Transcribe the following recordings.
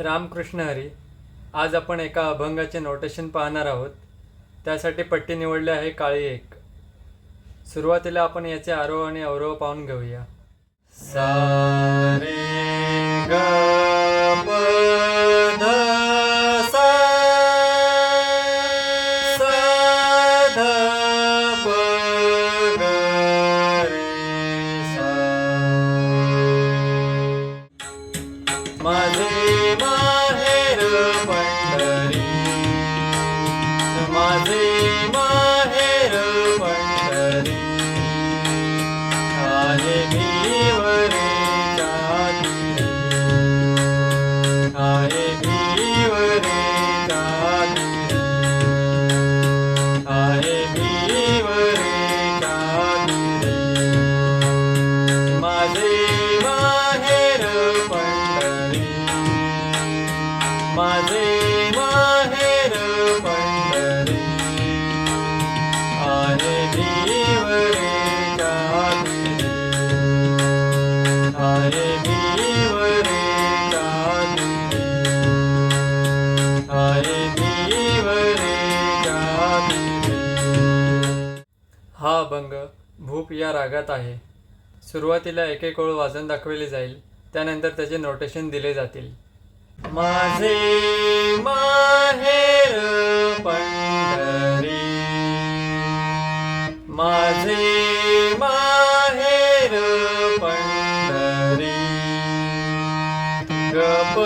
रामकृष्ण हरी आज आपण एका अभंगाचे नोटेशन पाहणार आहोत. त्यासाठी पट्टी निवडली आहे काळी एक. सुरुवातीला आपण याचे आरोह आणि अवरोह पाहून घेऊया. सा या रागात आहे. सुरुवातीला एक एक ओळ वाजून दाखवली जाईल. त्यानंतर त्याचे नोटेशन दिले जातील. माझे माहेर पंढरी माझे माहेर पंढरी गप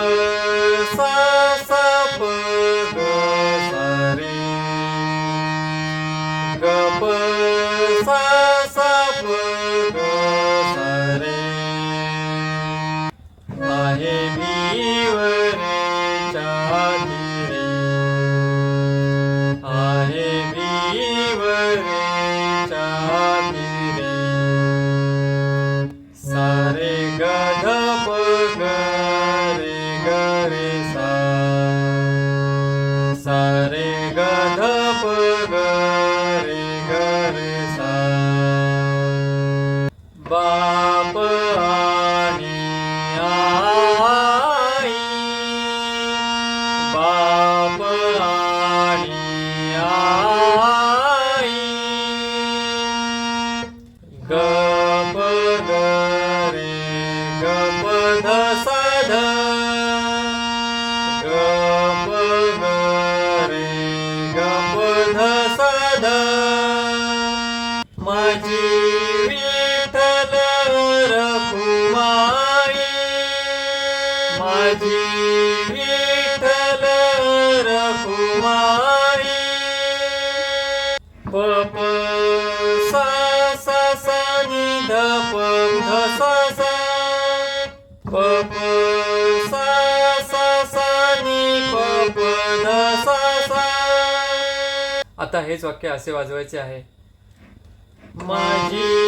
मन माझी विठ्ठल रखुमाई माझी विठ्ठल रखुमाई सा सा सा नि ध प ध सा सा. आता हेच वाक्य असे वाजवायचे आहे. माझी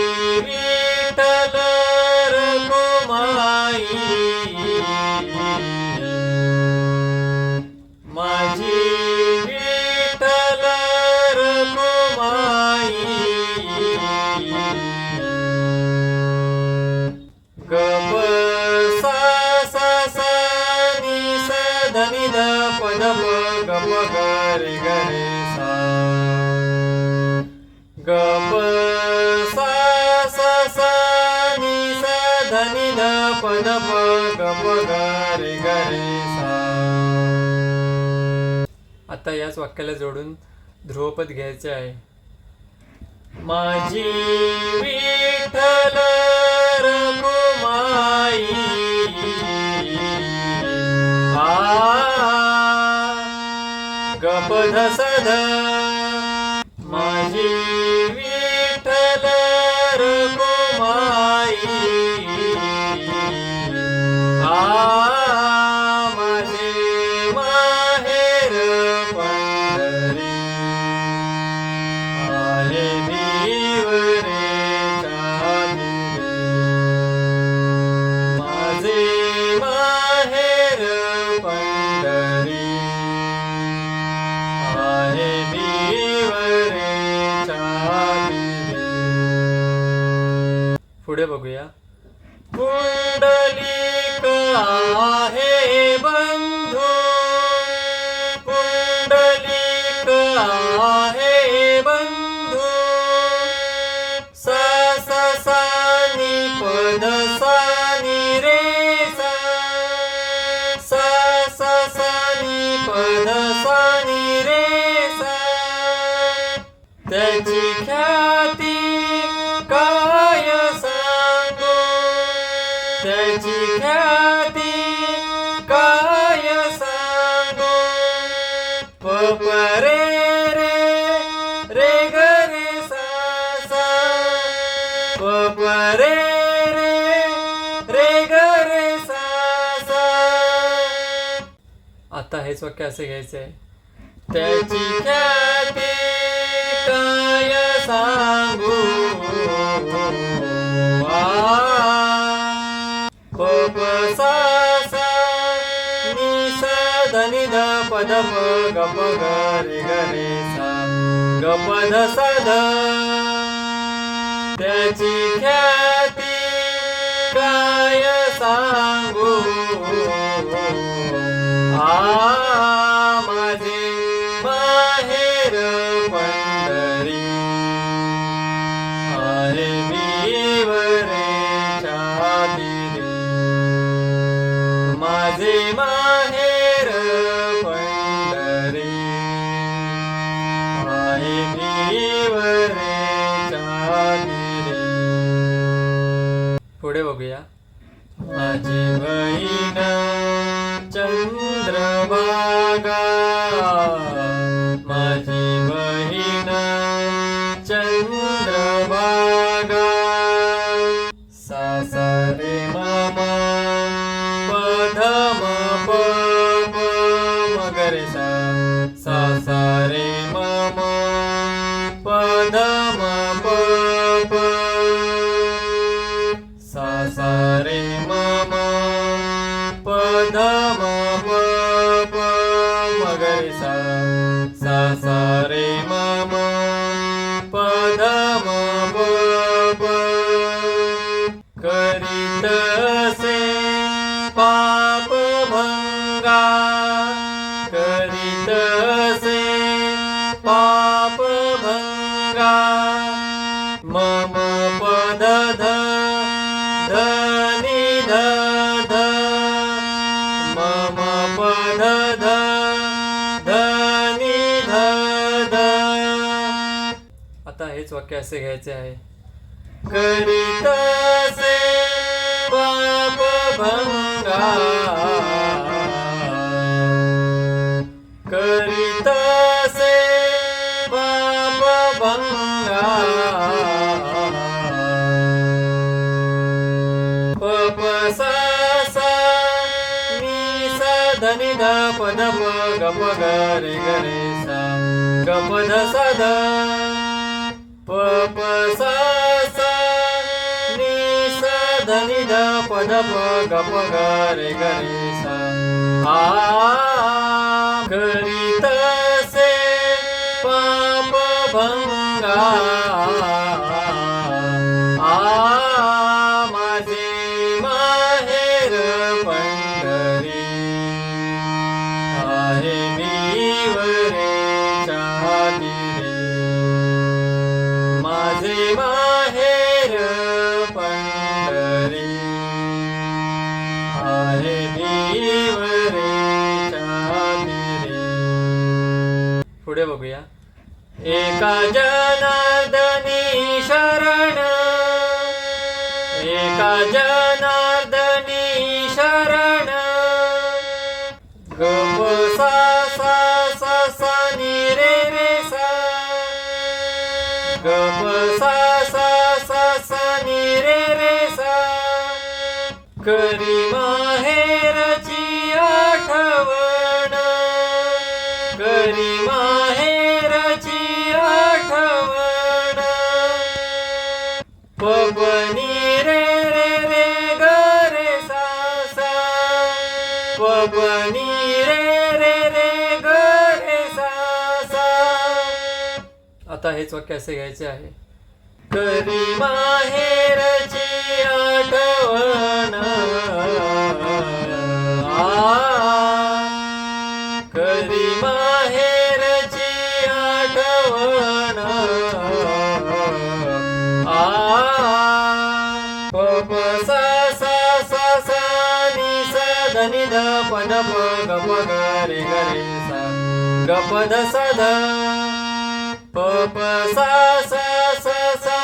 प ध प ग प ग रे ग रे सा. आता याच वाक्याला जोडून ध्रुवपद घ्यायचे आहे. माझी विठ्ठल रखुमाई आ गप धसध माझी पुढे बघूया. पुंडलिक आहे बंधू. पुंडलिक आहे बंधू. ससानी पद सानी रे ससानी पद सानी रे सा त्याची रे रे रे ग रे सा सा. आता हेच वाक्य असे घ्यायचंय. त्याची ख्याती काय सांगू? आ, सा सा. नि सा ध ध प ध प ग ग रे ग रे सा. गप प ध सा ध. त्याची ख्याती काय सांगू? आ पुढे बघूया. माझी बहीण चंद्रभागा. आता हेच वाक्य असे घ्यायचे आहे. करीत असे पाप भंगा प गरे गरे ग सा ग ध सा प प सा सा नि सा ध नि ध प ध प ग गरे गरे सा आ करीत पाप भंगा. एका जनार्दनी शरण. गप सा सा सा सा रे रे सा. गप सा सा सा सा नी रे रे सा. करी माहेरची आठवण. करी माहेरची आठवण. पब आता हेच वाक्य असे घ्यायचे आहे. करी माहेरची आठवण करी माहेरची आठवण आ प ध पद प ध ग प ग रे ग रे सा ग ध सा ध प प सा सा सा सा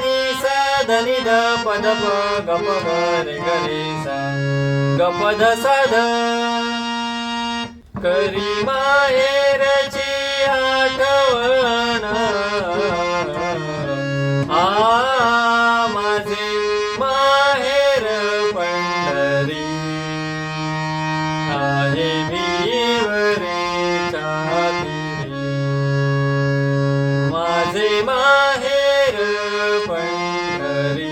नि सा ध नि ध प ध प ग प ग रे ग रे सा ग प ध सा ध करी माहेरची आठवण आहे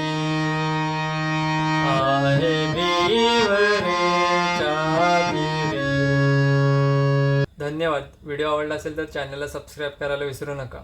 धन्यवाद. व्हिडिओ आवडला असेल तर चॅनलला सबस्क्राईब करायला विसरू नका.